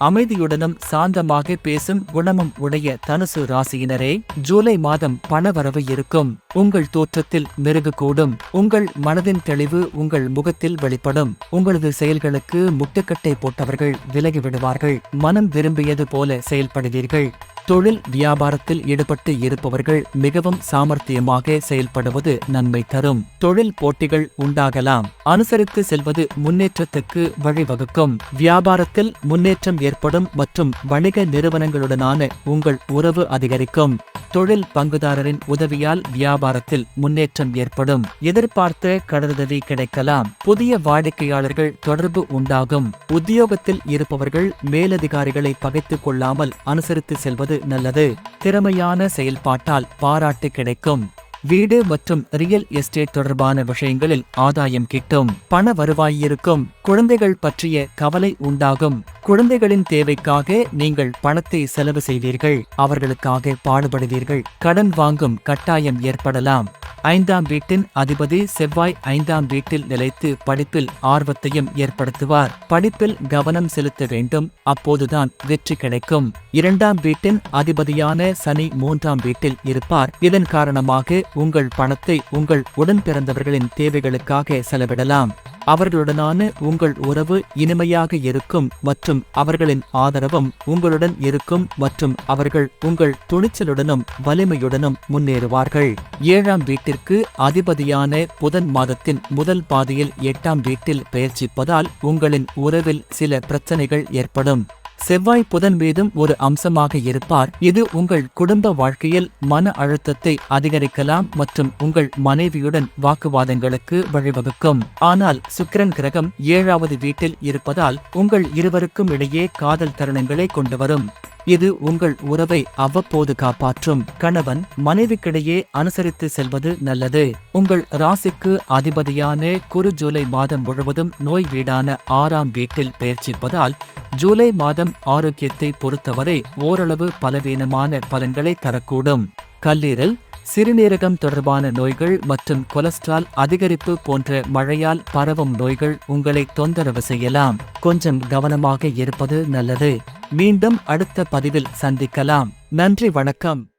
அமைதியுடனும் சாந்தமாக பேசும் குணமும் உடைய தனுசு ராசியினரே ஜூலை மாதம் பணவரவு இருக்கும். உங்கள் தோற்றத்தில் மெருகு கூடும். உங்கள் மனதின் தெளிவு உங்கள் முகத்தில் வெளிப்படும். உங்களது செயல்களுக்கு முட்டுக்கட்டை போட்டவர்கள் விலகி விடுவார்கள். மனம் விரும்பியது போல செயல்படுவீர்கள். தொழில் வியாபாரத்தில் ஈடுபட்டு இருப்பவர்கள் மிகவும் சாமர்த்தியமாக செயல்படுவது நன்மை தரும். தொழில் போட்டிகள் உண்டாகலாம். அனுசரித்து செல்வது முன்னேற்றத்துக்கு வழிவகுக்கும். வியாபாரத்தில் முன்னேற்றம் ஏற்படும் மற்றும் வணிக நிறுவனங்களுடனான உங்கள் உறவு அதிகரிக்கும். தொழில் பங்குதாரரின் உதவியால் வியாபாரத்தில் முன்னேற்றம் ஏற்படும். எதிர்பார்த்த கடனுதவி கிடைக்கலாம். புதிய வாடிக்கையாளர்கள் தொடர்பு உண்டாகும். உத்தியோகத்தில் இருப்பவர்கள் மேலதிகாரிகளை பகைத்துக் கொள்ளாமல் அனுசரித்து செல்வது நல்லது. திறமையான செயல்பாட்டால் பாராட்டு கிடைக்கும். வீடு மற்றும் ரியல் எஸ்டேட் தொடர்பான விஷயங்களில் ஆதாயம் கிட்டும். பண வருவாய் இருக்கும். குழந்தைகள் பற்றிய கவலை உண்டாகும். குழந்தைகளின் தேவைக்காக நீங்கள் பணத்தை செலவு செய்வீர்கள். அவர்களுக்காக பாடுபடுவீர்கள். கடன் வாங்கும் கட்டாயம் ஏற்படலாம். ஐந்தாம் வீட்டின் அதிபதி செவ்வாய் ஐந்தாம் வீட்டில் நிலைத்து படிப்பில் ஆர்வத்தையும் ஏற்படுத்துவார். படிப்பில் கவனம் செலுத்த வேண்டும். அப்போதுதான் வெற்றி கிடைக்கும். இரண்டாம் வீட்டின் அதிபதியான சனி மூன்றாம் வீட்டில் இருப்பார். இதன் காரணமாக உங்கள் பணத்தை உங்கள் உடன் பிறந்தவர்களின் தேவைகளுக்காக செலவிடலாம். அவர்களுடனான உங்கள் உறவு இனிமையாக இருக்கும் மற்றும் அவர்களின் ஆதரவும் உங்களுடன் இருக்கும் மற்றும் அவர்கள் உங்கள் துணிச்சலுடனும் வலிமையுடனும் முன்னேறுவார்கள். ஏழாம் வீட்டிற்கு அதிபதியான புதன் மாதத்தின் முதல் பாதையில் எட்டாம் வீட்டில் பெயர்ச்சிப்பதால் உங்களின் உறவில் சில பிரச்சனைகள் ஏற்படும். செவ்வாய் புதன் மீதும் ஒரு அம்சமாக இருப்பார். இது உங்கள் குடும்ப வாழ்க்கையில் மன அழுத்தத்தை அதிகரிக்கலாம் மற்றும் உங்கள் மனைவியுடன் வாக்குவாதங்களுக்கு வழிவகுக்கும். ஆனால் சுக்கிரன் கிரகம் ஏழாவது வீட்டில் இருப்பதால் உங்கள் இருவருக்கும் இடையே காதல் தருணங்களை கொண்டு வரும். இது உங்கள் உறவை அவ்வப்போது காப்பாற்றும். கணவன் மனைவிக்கிடையே அனுசரித்து செல்வது நல்லது. உங்கள் ராசிக்கு அதிபதியான குரு ஜூலை மாதம் முழுவதும் நோய் வீடான ஆறாம் வீட்டில் பெயர்ச்சிப்பதால் ஜூலை மாதம் ஆரோக்கியத்தை பொறுத்தவரை ஓரளவு பலவீனமான பலன்களை தரக்கூடும். கல்லீரல் சிறுநீரகம் தொடர்பான நோய்கள் மற்றும் கொலஸ்ட்ரால் அதிகரிப்பு போன்ற மழையால் பரவும் நோய்கள் உங்களை தொந்தரவு செய்யலாம். கொஞ்சம் கவனமாக இருப்பது நல்லது. மீண்டும் அடுத்த பதிவில் சந்திக்கலாம். நன்றி வணக்கம்.